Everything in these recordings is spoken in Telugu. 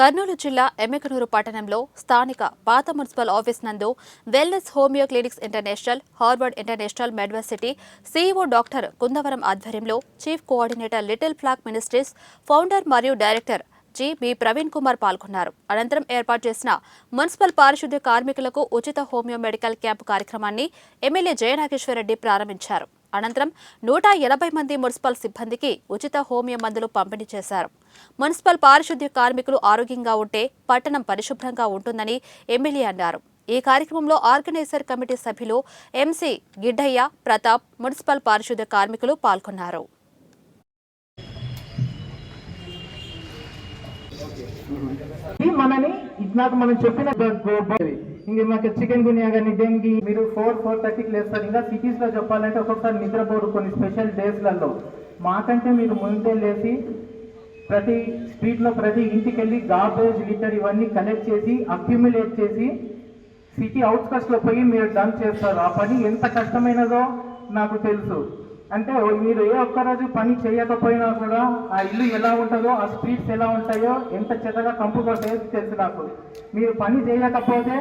కర్నూలు జిల్లా ఎమ్మెకనూరు పట్టణంలో స్థానిక పాత మున్సిపల్ ఆఫీస్ నందు wellness homeo clinics international Harvard international Medversity CEO doctor Kundavaram ఆధ్వర్యంలో chief coordinator little flag ministries founder మరియు director G B Praveen Kumar పాల్గొన్నారు. అనంతరం ఏర్పాటు చేసిన మున్సిపల్ పారిశుద్ధ్య కార్మికులకు ఉచిత హోమియో మెడికల్ క్యాంపు కార్యక్రమాన్ని ఎమ్మెల్యే జయనాగేశ్వరరెడ్డి ప్రారంభించారు. అనంతరం నూట ఎనభై మంది మున్సిపల్ సిబ్బందికి ఉచిత హోమియో మందులు పంపిణీ చేశారు. మున్సిపల్ పారిశుద్ధ్య కార్మికులు ఆరోగ్యంగా ఉంటే పట్టణం పరిశుభ్రంగా ఉంటుందని ఎమ్మెల్యే అన్నారు. ఈ కార్యక్రమంలో ఆర్గనైజర్ కమిటీ సభ్యులు ఎంసీ గిడ్డయ్య ప్రతాప్ మున్సిపల్ పారిశుద్ధ్య కార్మికులు పాల్గొన్నారు. మనని నాకు మనం చెప్పిన ఇంక మాకు చికెన్ గునియా కానీ డెంగీ మీరు ఫోర్ ఫోర్ థర్టీకి లేస్తారు. ఇంకా సిటీస్లో చెప్పాలంటే ఒక్కొక్కసారి నిద్రపోరు కొన్ని స్పెషల్ డేస్లలో. మాకంటే మీరు ముందే లేచి ప్రతి స్ట్రీట్లో ప్రతి ఇంటికి వెళ్ళి గార్బేజ్ లీటర్ ఇవన్నీ కలెక్ట్ చేసి అక్యుములేట్ చేసి సిటీ అవుట్స్కట్స్లో పోయి మీరు డంప్ చేస్తారు. ఆ పని ఎంత కష్టమైనదో నాకు తెలుసు. అంటే మీరు ఏ ఒక్క రోజు పని చేయకపోయినా కూడా ఆ ఇల్లు ఎలా ఉంటుందో ఆ స్ట్రీట్స్ ఎలా ఉంటాయో ఎంత చెత్తగా కంపు కొట్టేది తెలుసు నాకు. మీరు పని చేయకపోతే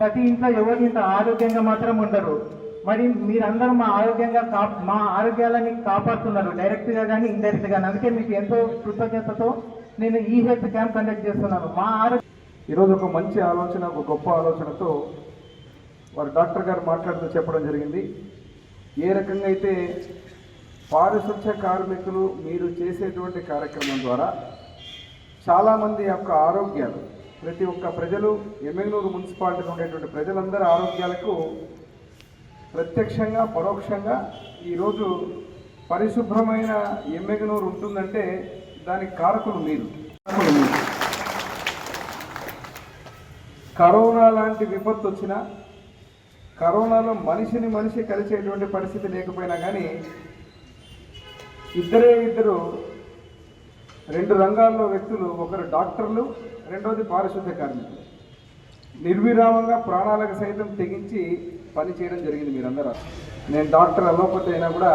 ప్రతి ఇంట్లో ఎవరు ఇంత ఆరోగ్యంగా మాత్రం ఉండరు. మరి మీరందరూ మా ఆరోగ్యంగా కా మా ఆరోగ్యాలని కాపాడుతున్నారు డైరెక్ట్గా కానీ ఇండైరెక్ట్గా కానీ అందుకే మీకు ఎంతో కృతజ్ఞతతో నేను ఈ హెల్త్ క్యాంప్ కండక్ట్ చేస్తున్నాను. మా ఆరోగ్య ఈరోజు ఒక మంచి ఆలోచన ఒక గొప్ప ఆలోచనతో వారు డాక్టర్ గారు మాట్లాడుతూ చెప్పడం జరిగింది. ఏ రకంగా అయితే పారిశుద్ధ కార్మికులు మీరు చేసేటువంటి కార్యక్రమం ద్వారా చాలామంది యొక్క ఆరోగ్యాలు ప్రతి ఒక్క ప్రజలు ఎమ్మెగనూరు మున్సిపాలిటీలో ఉండేటువంటి ప్రజలందరి ఆరోగ్యాలకు ప్రత్యక్షంగా పరోక్షంగా ఈరోజు పరిశుభ్రమైన ఎమ్మెగనూరు ఉంటుందంటే దానికి కారకులు మీరు. కారకులు మీరు. కరోనా లాంటి విపత్తు వచ్చినా కరోనాలో మనిషిని మనిషి కలిసేటువంటి పరిస్థితి లేకపోయినా కానీ ఇద్దరే ఇద్దరు రెండు రంగాల్లో వ్యక్తులు ఒకరు డాక్టర్లు రెండవది పారిశుద్ధ్య కార్మికులు. నిర్విరామంగా ప్రాణాలకు సైతం తెగించి పనిచేయడం జరిగింది మీరందరూ. నేను డాక్టర్ అలోపతి అయినా కూడా